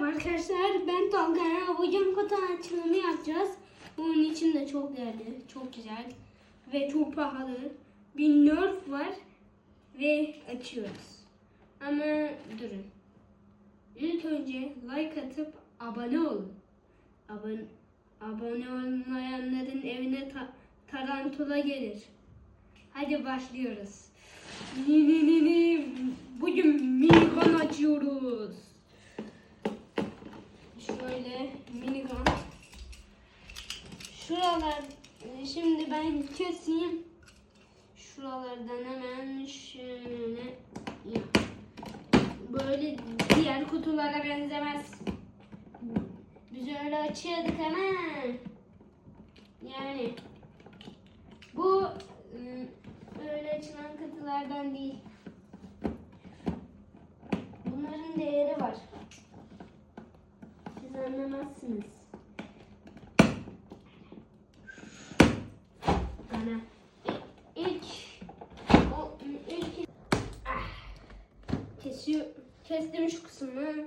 Merhaba arkadaşlar ben Tolga. Bugün kutu açılımı yapacağız. Bunun için de çok değerli, çok güzel ve çok pahalı bir nerf var ve açıyoruz. Ama durun. İlk önce like atıp abone olun. Abone, abone olmayanların evine ta- tarantula gelir. Hadi başlıyoruz. Ni ni ni ni. Bugün minigun açıyoruz. Şöyle minigun. Şuralar şimdi ben keseyim. Şuralardan hemen şöyle. Böyle diğer kutulara benzemez. Biz öyle açıyorduk ama yani bu ıı, öyle açılan kutulardan değil. Anlamazsınız. Bana ilk o ilk ah, kesiyor kestim şu kısmını.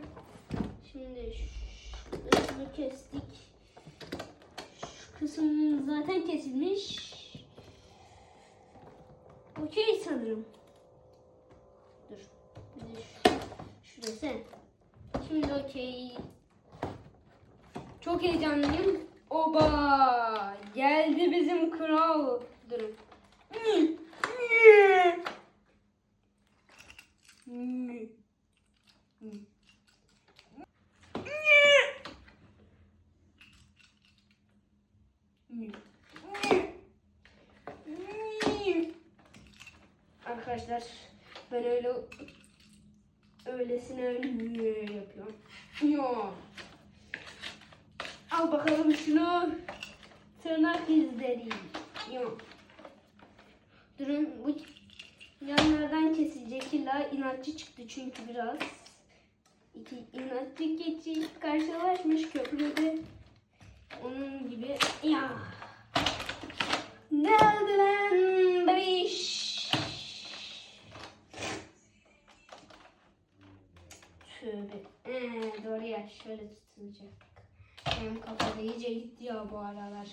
Şimdi şu kısmı kestik. Şu kısım zaten kesilmiş. Okey sanırım. Dur. Şurası. Şimdi okey. Çok heyecanlıyım. Oba! Geldi bizim kral. Durun. Arkadaşlar ben öyle öylesine öyle yapıyorum. Ya. Al bakalım şunu. Tırnak izleri. Yok. Durun bu yanlardan kesilecek. İlla inatçı çıktı çünkü biraz. İki inatçı keçi karşılaşmış köprüde. Onun gibi. Ya. Ne oldu lan bebiş? Tövbe. Ee, doğru ya şöyle tutulacak. Benim kafada iyice gitti ya bu aralar.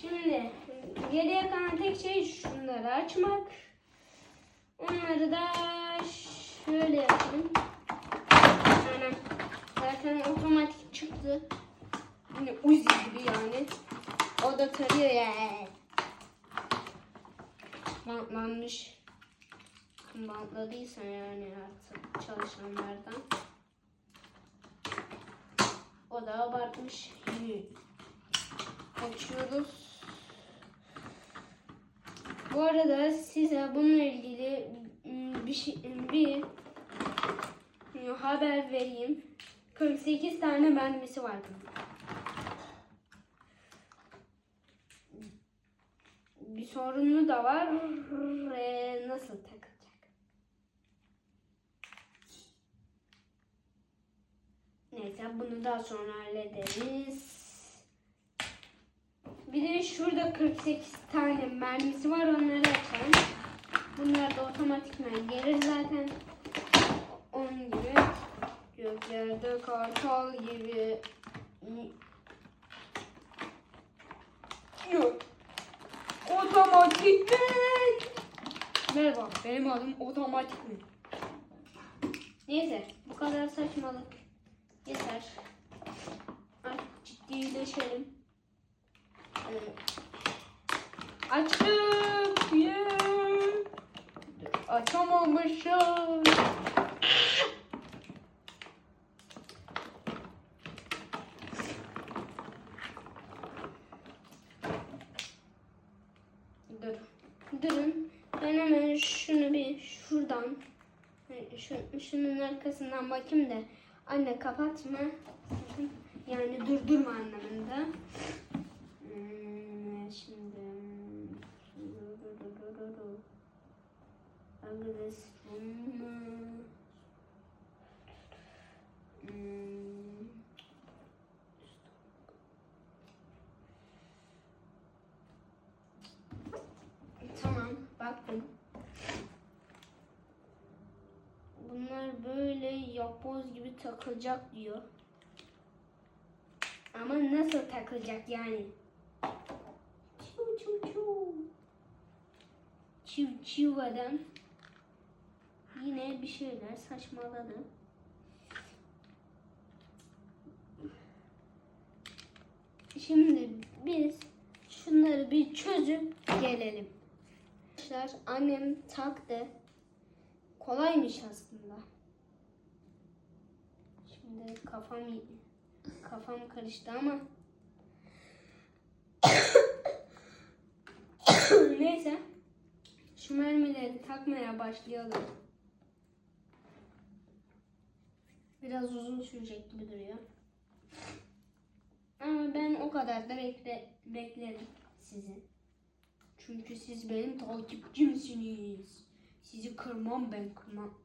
Şimdi geriye kalan tek şey şunları açmak. Onları da şöyle yapayım. Anam. Zaten otomatik çıktı. Yine uzi gibi yani. O da tarıyor ya. Bantlanmış. Bantladıysa yani artık çalışanlardan. Da abartmış. Açıyoruz. Bu arada size bununla ilgili ım, bir şey bir ım, haber vereyim. 48 tane mermisi var. Bir sorunu da var. Ee, nasıl? Neyse bunu daha sonra hallederiz. Bir de şurada 48 tane mermisi var onları açalım. Bunlar da otomatikman gelir zaten. Onun gibi göklerde kartal gibi Yok. Otomatik mi? Merhaba benim adım otomatik mi? Neyse bu kadar saçmalık yeter. Artık ciddileşelim. Ee, Açtık. Yeah. Açamamışım. Dur. Durun. Ben hemen şunu bir şuradan şu, şunun arkasından bakayım da anne kapatma. Yani durdurma anlamında. Hmm, şimdi agresyon Hmm. Tamam baktım. Bunlar böyle yapboz gibi takılacak diyor. Ama nasıl takılacak yani? Çiv çiv çiv. Çiv çiv adam. Yine bir şeyler saçmaladı. Şimdi biz şunları bir çözüp gelelim. Arkadaşlar annem taktı. Kolaymış aslında. Şimdi kafam kafam karıştı ama neyse şu mermileri takmaya başlayalım. Biraz uzun sürecek gibi duruyor. Ama ben o kadar da bekle, beklerim sizi. Çünkü siz benim takipçimsiniz. Sizi kırmam ben kırmam.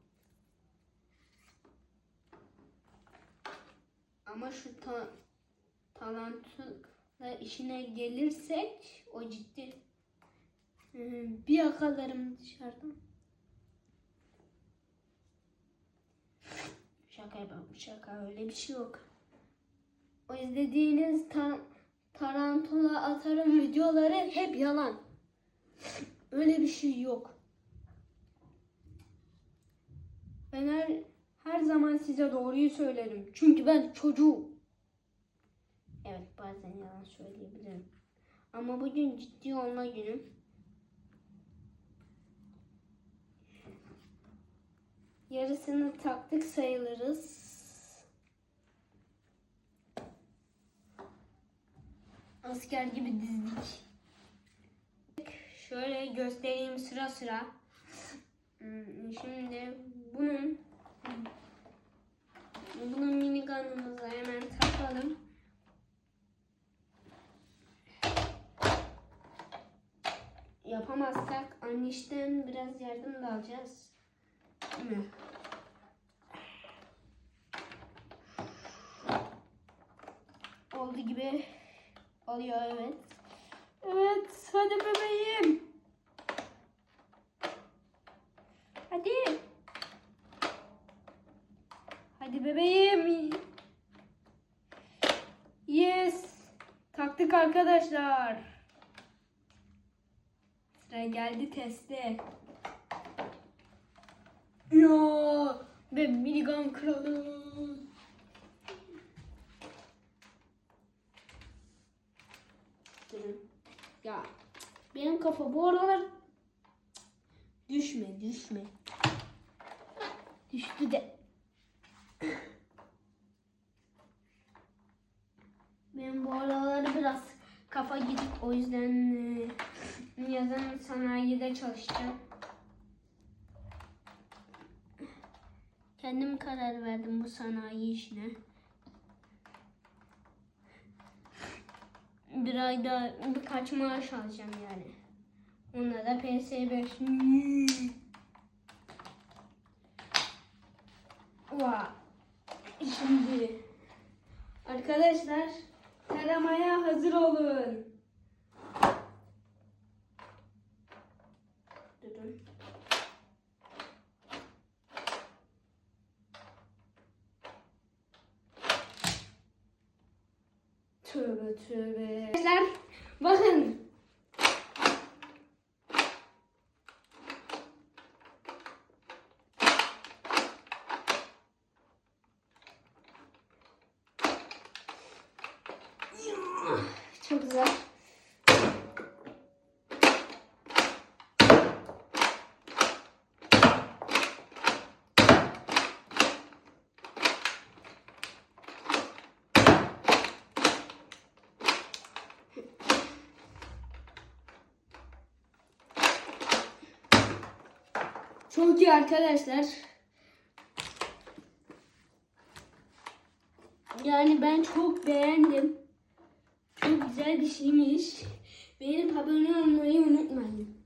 Ama şu ta talantla işine gelirsek o ciddi. Ee, bir yakalarım dışarıdan. Şaka yapıyorum şaka öyle bir şey yok. O izlediğiniz ta tarantula atarım videoları hep yalan. Öyle bir şey yok. Ben her, her zaman size doğruyu söylerim. Çünkü ben çocuğum. Evet bazen yalan söyleyebilirim. Ama bugün ciddi olma günüm. Yarısını taktık sayılırız. Asker gibi dizdik. Şöyle göstereyim sıra sıra. Hmm, Şimdi bunun bunun Annişten biraz yardım da alacağız. Oldu gibi oluyor evet. Evet hadi bebeğim. Hadi. Hadi bebeğim. Yes. Taktık arkadaşlar. Sıra geldi teste. Ya ben minigun kralı. Ya benim kafa bu aralar düşme düşme. Düştü de. Benim bu aralar biraz kafa gidik o yüzden e, yazın sanayide çalışacağım. Kendim karar verdim bu sanayi işine. Bir ayda birkaç maaş alacağım yani. Ona da PS5. Vay. Şimdi arkadaşlar taramaya hazır olun. Durun. Tövbe tövbe. Arkadaşlar bakın. Çok güzel. Çok iyi arkadaşlar. Yani ben çok beğendim. Güzel bir şeymiş. Beğenip abone olmayı unutmayın.